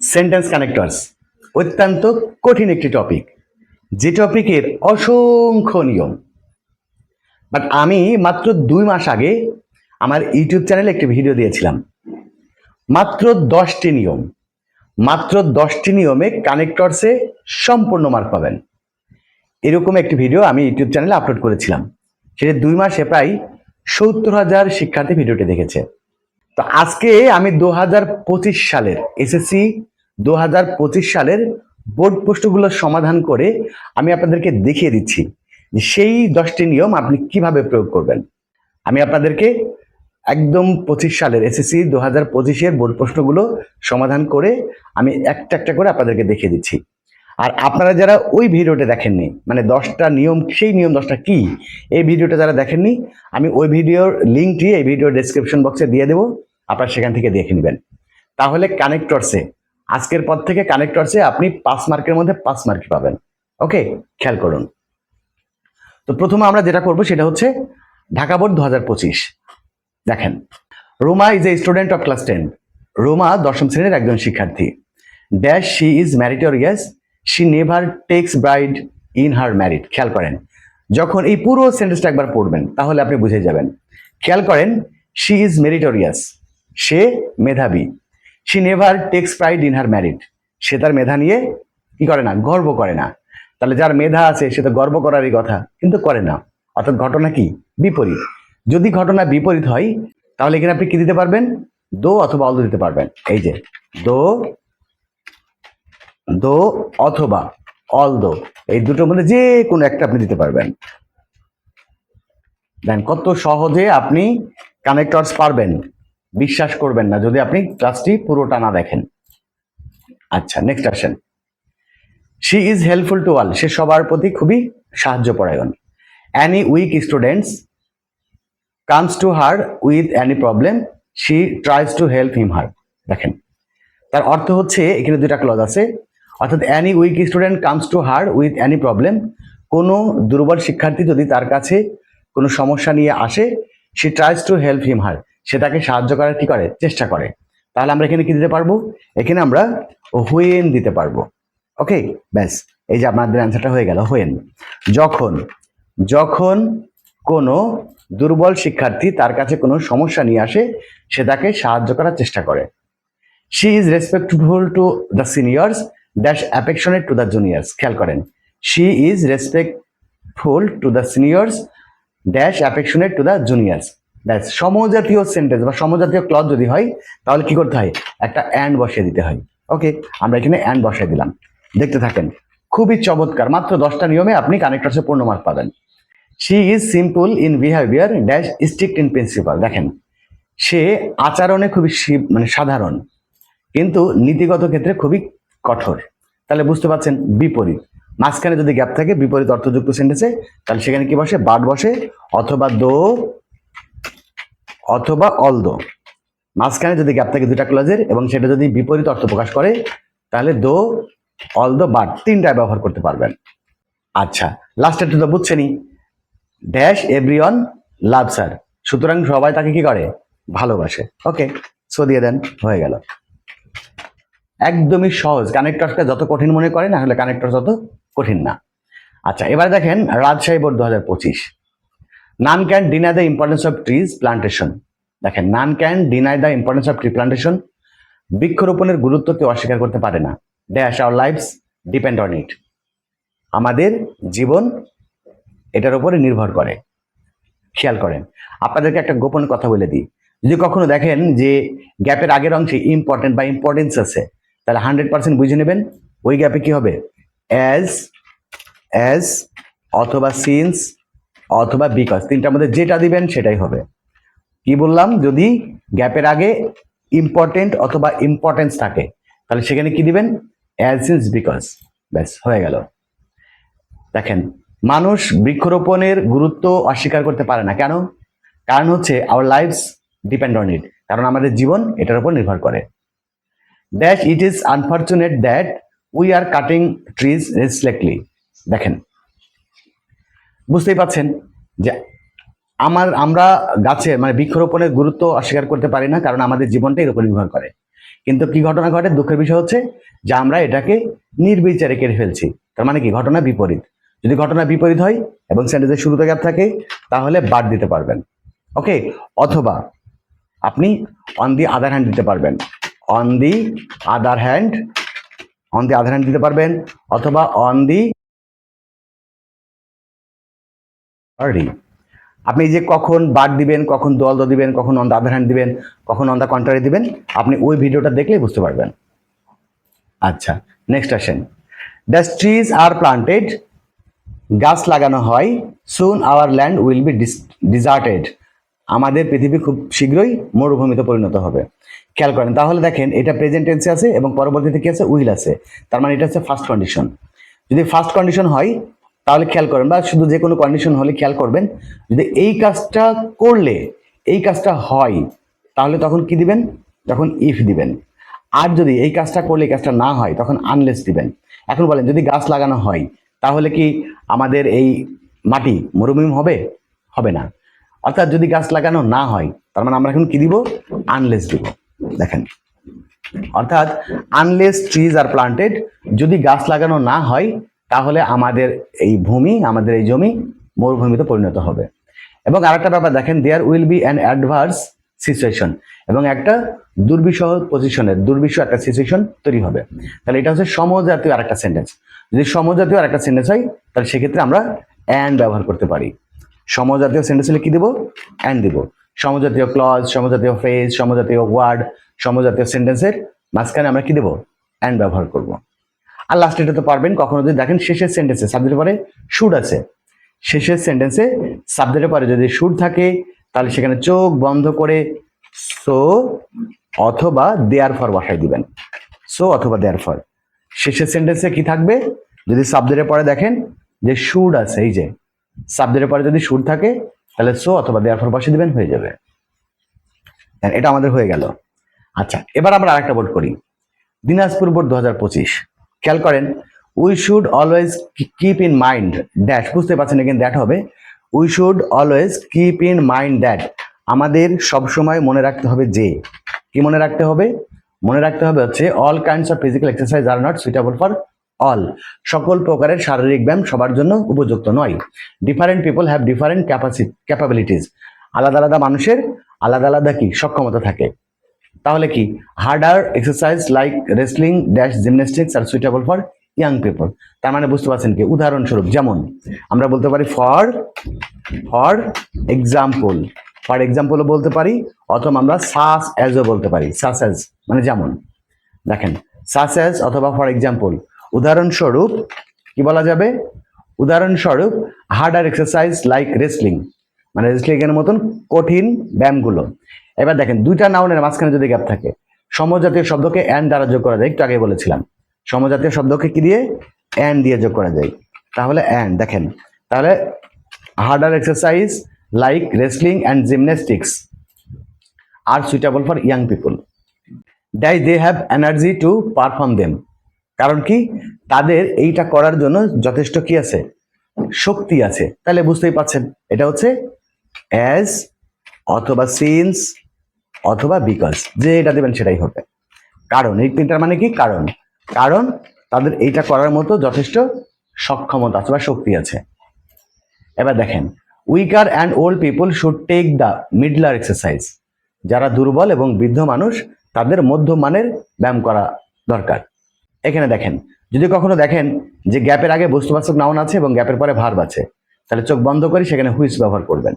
Sentence connectors. অত্যন্ত কঠিন একটি টপিক যে টপিকের অসংখ্য নিয়ম। বাট আমি মাত্র দুই মাস আগে আমার ইউটিউব চ্যানেলে একটি ভিডিও দিয়েছিলাম। মাত্র দশটি নিয়ম, মাত্র দশটি নিয়মে কানেক্টরসে সম্পূর্ণ মার্ক পাবেন। এরকম একটি ভিডিও আমি ইউটিউব চ্যানেলে আপলোড করেছিলাম। সেটা দুই মাসে প্রায় সত্তর হাজার শিক্ষার্থী ভিডিওটি দেখেছে। তো আজকে আমি দু হাজার পঁচিশ সালের এসএসসি দু হাজার পঁচিশ সালের বোর্ড প্রশ্নগুলো সমাধান করে আমি আপনাদেরকে দেখিয়ে দিচ্ছি যে সেই দশটি নিয়ম আপনি কীভাবে প্রয়োগ করবেন। আমি আপনাদেরকে একদম পঁচিশ সালের এসএসসি দু হাজার পঁচিশের বোর্ড প্রশ্নগুলো সমাধান করে আমি একটা একটা করে আপনাদেরকে দেখিয়ে দিচ্ছি। আর আপনারা যারা ওই ভিডিওটা দেখেননি মানে দশটা নিয়ম, সেই নিয়ম দশটা কি, এই ভিডিওটা যারা দেখেননি, আমি ওই ভিডিওর লিঙ্কটি এই ভিডিওর ডেসক্রিপশন বক্সে দিয়ে দেবো, আপনারা সেখান থেকে দেখে নেবেন। তাহলে কানেক্টরসে আজকের পর থেকে কানেক্টরসে আপনি পাঁচ মার্কের মধ্যে পাঁচ মার্ক পাবেন। ওকে, খেয়াল করুন। তো প্রথমে আমরা যেটা করব সেটা হচ্ছে ঢাকা বোর্ড দু হাজার পঁচিশ। দেখেন, Roma is a student of class ten Roma দশম শ্রেণির একজন শিক্ষার্থী। Dash she is meritorious she never takes pride in her merit খেয়াল করেন, যখন এই পুরো সেন্টেন্সটা একবার পড়বেন, তাহলে আপনি বুঝে যাবেন। খেয়াল করেন শি ইজ মেরিটোরিয়াস সে মেধাবী। She never takes pride in her merit সে তার মেধা নিয়ে কি করে না, গর্ব করে না। তাহলে যার মেধা আছে, সে তো গর্ব করারই কথা, কিন্তু করে না। অর্থাৎ ঘটনা কি? বিপরীত। যদি ঘটনা বিপরীত হয়, তাহলে এখানে আপনি কি দিতে পারবেন? দো অথবা অল দিতে পারবেন। এই যে, দো দো অথবা অল দো এই দুটোর মধ্যে যে কোনো একটা আপনি দিতে পারবেন। দেন কত সহজে আপনি কানেক্টরস পারবেন। বিশ্বাস করবেন না যদি আপনি ক্লাসটি পুরোটা না দেখেন। আচ্ছা নেক্সট আসেন। She is helpful to all সে সবার প্রতি খুবই সাহায্য পরায়ণ any weak students comes to her with any problem she tries to help him her দেখেন, তার অর্থ হচ্ছে এখানে দুইটা ক্লজ আছে। অর্থাৎ any weak student comes to her with any problem কোনো দুর্বল শিক্ষার্থী যদি তার কাছে কোনো সমস্যা নিয়ে আসে সে tries to help him her সে তাকে সাহায্য করার কি করে? চেষ্টা করে। তাহলে আমরা এখানে কি দিতে পারব? এখানে আমরা হুয়েন দিতে পারব। ওকে ব্যাস। এই যে আপনাদের অ্যান্সারটা হয়ে গেল হুয়েন যখন যখন কোনো দুর্বল শিক্ষার্থী তার কাছে কোনো সমস্যা নিয়ে আসে, সে তাকে সাহায্য করার চেষ্টা করে। She is respectful to the seniors dash affectionate to the juniors খেয়াল করেন। She is respectful to the seniors dash affectionate to the juniors ব্যাস সমজাতীয় সেন্টেন্স বা সমজাতীয় ক্লজ যদি হয়, তাহলে কি করতে হয়? একটা অ্যান্ড বসিয়ে দিতে হয়। ওকে আমরা এখানে অ্যান্ড বসিয়ে দিলাম। দেখতে থাকেন, খুবই চমৎকার। মাত্র দশটা নিয়মে আপনি কানেক্টরসে পূর্ণ মার্ক পাবেন। She is simple in behaviour dash strict in principle দেখেন, সে আচরণে খুবই মানে সাধারণ, কিন্তু নীতিগত ক্ষেত্রে খুবই কঠোর। তাহলে বুঝতে পারছেন, বিপরীত। মাঝখানে যদি গ্যাপ থাকে, বিপরীত অর্থযুক্ত সেন্টেন্সে তাহলে সেখানে কি বসে? বাট বসে, অথবা দো অথবা অল দো মাঝখানে যদি গ্যাপ থাকে দুটা ক্লজের এবং সেটা যদি বিপরীত অর্থ প্রকাশ করে, তাহলে দো অল দো বাট তিনটায় ব্যবহার করতে পারবেন। আচ্ছা লাস্টের তো বুঝছেনই ড্যাশ এভরিওয়ান লাভ স্যার সুতরাং সবাই তাকে কি করে? ভালোবাসে। ওকে সো দিয়ে দেন, হয়ে গেল। একদমই সহজ। কানেক্টরসকে যত কঠিন মনে করেন আসলে কানেক্টর তত কঠিন না। আচ্ছা এবার দেখেন রাজশাহী বোর্ড দু হাজার পঁচিশ। None can deny the importance of trees plantation দেখেন none can deny the importance of tree plantation বৃক্ষরোপণের গুরুত্ব কেউ অস্বীকার করতে পারে না। Dash our lives depend on it আমাদের জীবন এটার উপরে নির্ভর করে। খেয়াল করেন, আপনাদেরকে একটা গোপন কথা বলে দিই। যদি কখনো দেখেন যে গ্যাপের আগের অংশে ইম্পর্টেন্ট বা ইম্পর্টেন্স আছে, তাহলে হান্ড্রেড পার্সেন্ট বুঝে নেবেন, ওই গ্যাপে কি হবে? অ্যাজ অ্যাজ অথবা সিন্স অথবা বিকজ তিনটার মধ্যে যেটা দিবেন সেটাই হবে। কি বললাম? যদি গ্যাপের আগে ইম্পর্টেন্ট অথবা ইম্পর্টেন্স থাকে, তাহলে সেখানে কি দিবেন? অ্যাজ সিন্স বিকজ ব্যাস, হয়ে গেল। দেখেন, মানুষ বৃক্ষরোপণের গুরুত্ব অস্বীকার করতে পারে না। কেন? কারণ হচ্ছে our lives depend on it কারণ আমাদের জীবন এটার উপর নির্ভর করে। That it is unfortunate that we are cutting trees relentlessly দেখেন বুঝতেই পাচ্ছেন যে আমার, আমরা গাছের মানে বৃক্ষরোপণের গুরুত্ব অস্বীকার করতে পারি না, কারণ আমাদের জীবনটা এর উপর নির্ভর করে। কিন্তু কি ঘটনা ঘটে? দুঃখের বিষয় হচ্ছে যে আমরা এটাকে নির্বিচারে কেড়ে ফেলছি। তার মানে কি? ঘটনা বিপরীত। যদি ঘটনা বিপরীত হয় এবং সেন্টেন্সের শুরুতে গ্যাপ থাকে, তাহলে বাদ দিতে পারবেন। ওকে অথবা আপনি অন দি আদার হ্যান্ড দিতে পারবেন। On the other hand on the other hand দিতে পারবেন। অথবা অন দি সরি আপনি যে কখন বাদ দিবেন, কখন দল দ দিবেন, কখন অন দ্য আদার হ্যান্ড দিবেন, কখন অন দ্য কন্ট্রারি দিবেন, আপনি ওই ভিডিওটা দেখলেই বুঝতে পারবেন। আচ্ছা নেক্সট আসেন। দ্য ট্রিজ আর প্লান্টেড গাছ লাগানো হয় soon our land will be deserted আমাদের পৃথিবী খুব শীঘ্রই মরুভূমিতে পরিণত হবে। খেয়াল করেন, তাহলে দেখেন, এটা প্রেজেন্ট টেন্সে আছে এবং পরবর্তীতে কি আছে? উইল আছে। তার মানে এটা হচ্ছে ফার্স্ট কন্ডিশন যদি ফার্স্ট কন্ডিশন হয় তাহলে খেয়াল করেন বা শুধু যে কোনো কন্ডিশন হলে খেয়াল করবেন, যদি এই কাজটা করলে, এই কাজটা হয়, তাহলে তখন কি দিবেন? তখন ইফ দিবেন। আর যদি এই কাজটা করলে এই কাজটা না হয়, তখন আনলেস দিবেন। এখন বলেন, যদি গাছ লাগানো হয়, তাহলে কি আমাদের এই মাটি মরুভূমি হবে? হবে না। অর্থাৎ যদি গাছ লাগানো না হয়, তার মানে আমরা এখন কি দিব? আনলেস দিব। দেখেন। অর্থাৎ আনলেস ট্রিজ আর প্লান্টেড যদি গাছ লাগানো না হয় তাহলে আমাদের এই ভূমি, আমাদের এই জমি মরুভূমিতে পরিণত হবে। এবং আরেকটা ব্যাপার দেখেন there will be an adverse situation এবং একটা দুর্বিষহ পজিশনের দুর্বিষহ একটা সিচুয়েশন তৈরি হবে। তাহলে এটা হচ্ছে সমজাতীয় আরেকটা সেন্টেন্স যদি সমজাতীয় আরেকটা সেন্টেন্স হয়, তাহলে সেক্ষেত্রে আমরা অ্যান্ড ব্যবহার করতে পারি। সমজাতীয় সেন্টেন্স হলে কি দিব? অ্যান্ড দিব। সমজাতীয় ক্লজ সমজাতীয় ফ্রেজ সমজাতীয় ওয়ার্ড সমজাতীয় সেন্টেন্সের মাঝখানে আমরা কি দেবো? অ্যান্ড ব্যবহার করব। আর লাস্ট এটা তো পারবেন কখনো যদি দেখেন শেষের সেন্টেন্সে সাবজেক্টের পরে শুড আছে। শেষের সেন্টেন্সে সাবজেক্টের পরে যদি শুড থাকে, তাহলে সেখানে চোখ বন্ধ করে সো অথবা দেয়ার ফর বসাই দিবেন। সো অথবা দেয়ার ফর শেষের সেন্টেন্সে কি থাকবে? যদি সাবজেক্টের পরে দেখেন যে শুড আছে, এই যে সাবজেক্টের পরে যদি শুড থাকে, তাহলে সো অথবা দেয়ার ফর বসে দিবেন, হয়ে যাবে। এটা আমাদের হয়ে গেল। আচ্ছা এবার আমরা আরেকটা বোর্ড করি। দিনাজপুর বোর্ড দু হাজার পঁচিশ। খেয়াল করেন we should always keep in mind that বুঝতে পারছেন এখানে দ্যাট হবে we should always keep in mind that আমাদের সবসময় মনে রাখতে হবে যে, কি মনে রাখতে হবে? মনে রাখতে হবে হচ্ছে all kinds of physical exercise are not suitable for all সকল প্রকারের শারীরিক ব্যায়াম সবার জন্য উপযুক্ত নয়। Different people have different capacity capabilities আলাদা আলাদা মানুষের আলাদা আলাদা কি? সক্ষমতা থাকে। তাহলে কি? Harder exercise like wrestling dash gymnastics are suitable for young people তার মানে বুঝতে পারছেন কি? উদাহরণস্বরূপ, যেমন আমরা বলতে পারি ফর ফর এক্সাম্পল ফর এক্সাম্পলও বলতে পারি, অথবা আমরা সাস অ্যাজও বলতে পারি। সাস অ্যাজ মানে যেমন, দেখেন সাস অ্যাজ অথবা ফর এক্সাম্পল উদাহরণস্বরূপ, কি বলা যাবে? উদাহরণস্বরূপ হার্ডার এক্সারসাইজ লাইক রেসলিং মানে রেসলিং এর মতন কঠিন ব্যায়ামগুলো। এবার দেখেন, দুইটা নাউনের মাঝখানে যদি গ্যাপ থাকে, সমজাতীয় শব্দকে অ্যান দ্বারা যোগ করা যায়, একটু আগে বলেছিলাম। সমজাতীয় শব্দকে কি দিয়ে? অ্যান দিয়ে যোগ করা যায়। তাহলে অ্যান দেখেন, তাহলে harder exercise like wrestling and gymnastics are suitable for young people die they have energy to perform them কারণ কি? তাদের এইটা করার জন্য যথেষ্ট কি আছে? শক্তি আছে। তাহলে বুঝতেই পাচ্ছেন এটা হচ্ছে অ্যাজ অথবা সিন্স অথবা বিকজ যে এটা দেবেন সেটাই হবে। কারণ, এই তিনটার মানে কি? কারণ। কারণ, তাদের এইটা করার মতো যথেষ্ট সক্ষমতা আছে বা শক্তি আছে। এবার দেখেন weaker and old people should take the milder exercise. যারা দুর্বল এবং বৃদ্ধ মানুষ, তাদের মধ্যমানের ব্যায়াম করা দরকার। এখানে দেখেন, যদি কখনো দেখেন যে গ্যাপের আগে বস্তুবাচক নাউন আছে এবং গ্যাপের পরে ভার্ব আছে, তাহলে চোখ বন্ধ করে সেখানে হুইস ব্যবহার করবেন।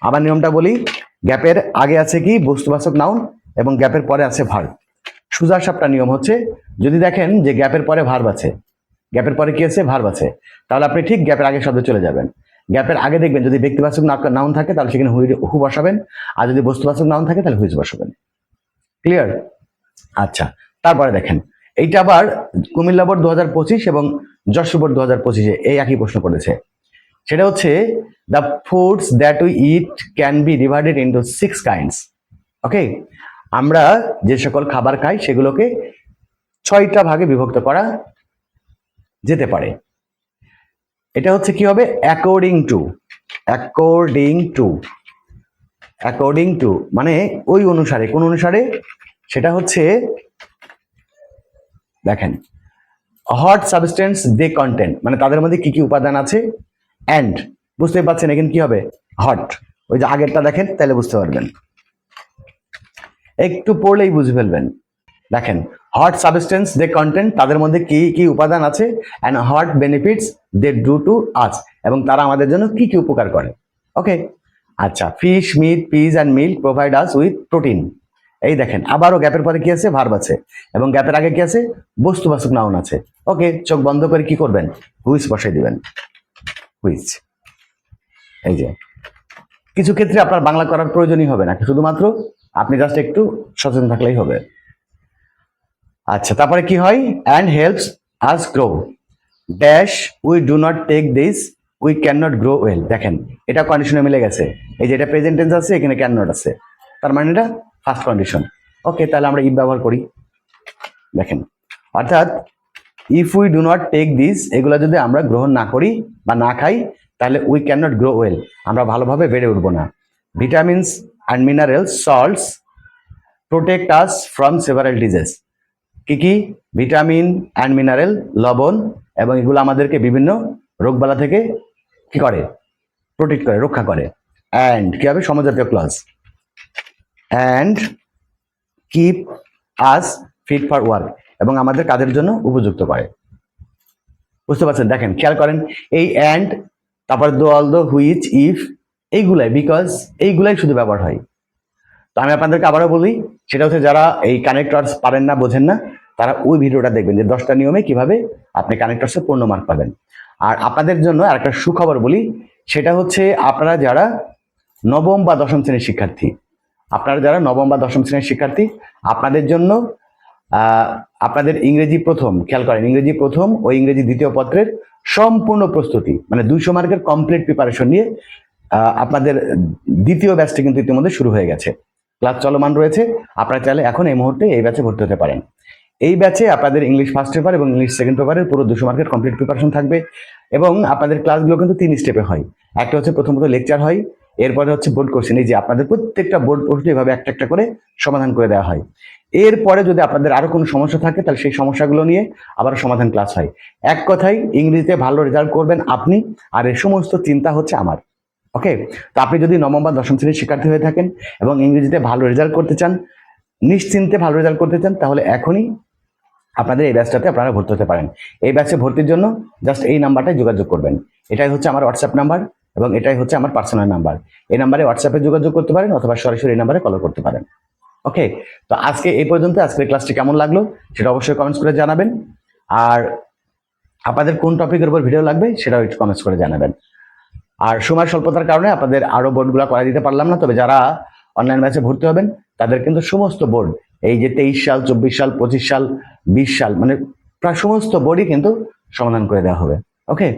আবার নিয়মটা বলি গ্যাপের আগে আছে কি? বস্তুবাচক নাউন এবং গ্যাপের পরে আছে ভার্ব সুজা সাপটা নিয়ম হচ্ছে, যদি দেখেন যে গ্যাপের পরে ভার্ব আছে, গ্যাপের পরে কি আছে? ভার্ব আছে। তাহলে আপনি ঠিক গ্যাপের আগে শব্দে চলে যাবেন। গ্যাপের আগে দেখবেন যদি ব্যক্তিবাচক নাউন থাকে, তাহলে সেখানে হুই হু বসাবেন। আর যদি বস্তুবাচক নাউন থাকে, তাহলে হুইস বসাবেন। ক্লিয়ার আচ্ছা তারপরে দেখেন। এইটা আবার কুমিল্লা বোর্ড দু হাজার পঁচিশ এবং যশোর বোর্ড দু এই একই প্রশ্ন করেছে। সেটা হচ্ছে the foods that we eat can be divided into six kinds okay আমরা যে সকল খাবার খাই সেগুলোকে ছয়টা ভাগে বিভক্ত করা যেতে পারে। এটা হচ্ছে কি হবে? According to according to according to মানে ওই অনুসারে, কোন অনুসারে? সেটা হচ্ছে, দেখেন হট সাবস্টেন্স দে কন্টেন্ট মানে তাদের মধ্যে কি কি উপাদান আছে? অ্যান্ড বুঝতে পারছেন এখানে কি হবে? হট ওই যে আগেরটা দেখেন তাহলে বুঝতে পারবেন। একটু পড়লেই বুঝে ফেলবেন। দেখেন হট সাবস্টেন্স দে কন্টেন্ট তাদের মধ্যে কি কি উপাদান আছে? And what benefits they do to us এবং তারা আমাদের জন্য কি কি উপকার করে? ওকে আচ্ছা fish meat peas and milk provide us with protein এই দেখেন, আবারও গ্যাপের পরে কি আছে? ভার্ব আছে। এবং গ্যাপের আগে কি আছে? বস্তুবাচক নাউন আছে। ওকে চোখ বন্ধ করে কি করবেন? হুইস বসাই দিবেন। হুইচ এই যে, কিছু ক্ষেত্রে আপনার বাংলা করার প্রয়োজনই হবে না, শুধুমাত্র আপনি জাস্ট একটু সচেতন থাকলেই হবে। আচ্ছা তারপরে কি হয়? And helps us grow dash we do not take this we can not grow well দেখেন, এটা কন্ডিশনে মিলে গেছে। এই যে, এটা প্রেজেন্ট টেন্স আছে, এখানে ক্যান নট আছে। তার মানে এটা ফার্স্ট কন্ডিশন ওকে তাহলে আমরা ইফ ব্যবহার করি। দেখেন, অর্থাৎ if we do not take this এগুলো যদি আমরা গ্রহণ না করি বা না খাই, তাহলে we can not grow well আমরা ভালোভাবে বেড়ে উঠবো না। Vitamins and minerals salts protect us from several disease কী কী? ভিটামিন অ্যান্ড মিনারেল লবণ, এবং এগুলো আমাদেরকে বিভিন্ন রোগবালা থেকে কি করে? প্রোটেক্ট করে, রক্ষা করে। অ্যান্ড কি হবে? সমজাতীয় clause and keep us fit for work এবং আমাদের কাজের জন্য উপযুক্ত করে বুঝতে পারছেন? দেখেন, খেয়াল করেন, এই অ্যান্ড তারপর দো অল দো হুইচ ইফ এইগুলাই বিকজ এইগুলাই শুধু ব্যবহার হয়। তো আমি আপনাদেরকে আবারও বলি, সেটা হচ্ছে যারা এই কানেক্টরস পারেন না, বোঝেন না, তারা ওই ভিডিওটা দেখবেন যে দশটা নিয়মে কীভাবে আপনি কানেক্টরসে পূর্ণ মার্ক পাবেন। আর আপনাদের জন্য আরেকটা সুখবর বলি, সেটা হচ্ছে আপনারা যারা নবম বা দশম শ্রেণির শিক্ষার্থী, আপনারা যারা নবম বা দশম শ্রেণির শিক্ষার্থী, আপনাদের জন্য আপনাদের ইংরেজি প্রথম, খেয়াল করেন, ইংরেজি প্রথম ও ইংরেজি দ্বিতীয় পত্রের সম্পূর্ণ প্রস্তুতি মানে দুইশো মার্কের কমপ্লিট প্রিপারেশন নিয়ে আপনাদের দ্বিতীয় ব্যাচটি কিন্তু ইতিমধ্যে শুরু হয়ে গেছে। ক্লাস চলমান রয়েছে, আপনারা চাইলে এখন এই মুহূর্তে এই ব্যাচে ভর্তি হতে পারেন। এই ব্যাচে আপনাদের ইংলিশ ফার্স্ট পেপার এবং ইংলিশ সেকেন্ড পেপারের পুরো দুশো মার্কের কমপ্লিট প্রিপারেশন থাকবে এবং আপনাদের ক্লাসগুলো কিন্তু তিন স্টেপে হয়। একটা হচ্ছে প্রথমত লেকচার হয়, এরপরে হচ্ছে বোর্ড কোশ্চেন এই যে আপনাদের প্রত্যেকটা বোর্ড প্রশ্ন এভাবে একটা একটা করে সমাধান করে দেওয়া হয়। এরপরে যদি আপনাদের আরও কোনো সমস্যা থাকে, তাহলে সেই সমস্যাগুলো নিয়ে আবার সমাধান ক্লাস হয়। এক কথায় ইংরেজিতে ভালো রেজাল্ট করবেন আপনি, আর এই সমস্ত চিন্তা হচ্ছে আমার। ওকে তো আপনি যদি নবম বা দশম শ্রেণির শিক্ষার্থী হয়ে থাকেন এবং ইংরেজিতে ভালো রেজাল্ট করতে চান, নিশ্চিন্তে ভালো রেজাল্ট করতে চান, তাহলে এখনই আপনাদের এই ব্যাচটাতে আপনারা ভর্তি হতে পারেন। এই ব্যাচে ভর্তির জন্য জাস্ট এই নাম্বারটায় যোগাযোগ করবেন। এটাই হচ্ছে আমার হোয়াটসঅ্যাপ নাম্বার এবং এটাই হচ্ছে আমার পার্সোনাল নাম্বার এই নাম্বারে হোয়াটসঅ্যাপে যোগাযোগ করতে পারেন অথবা সরাসরি এই নাম্বারে কল করতে পারেন। ওকে তো আজকে এই পর্যন্ত, আজকের ক্লাসটি কেমন লাগল সেটা অবশ্যই কমেন্টস করে জানাবেন। আর আপনাদের কোন টপিকের উপর ভিডিও লাগবে সেটাও একটু কমেন্টস করে জানাবেন। আর সময় স্বল্পতার কারণে আপনাদের আরও বোর্ডগুলো করা দিতে পারলাম না, তবে যারা অনলাইন ব্যাচে ভর্তি হবেন, তাদের কিন্তু সমস্ত বোর্ড এই যে তেইশ সাল, চব্বিশ সাল, পঁচিশ সাল, বিশ সাল মানে প্রায় সমস্ত বোর্ডই কিন্তু সমাধান করে দেওয়া হবে। ওকে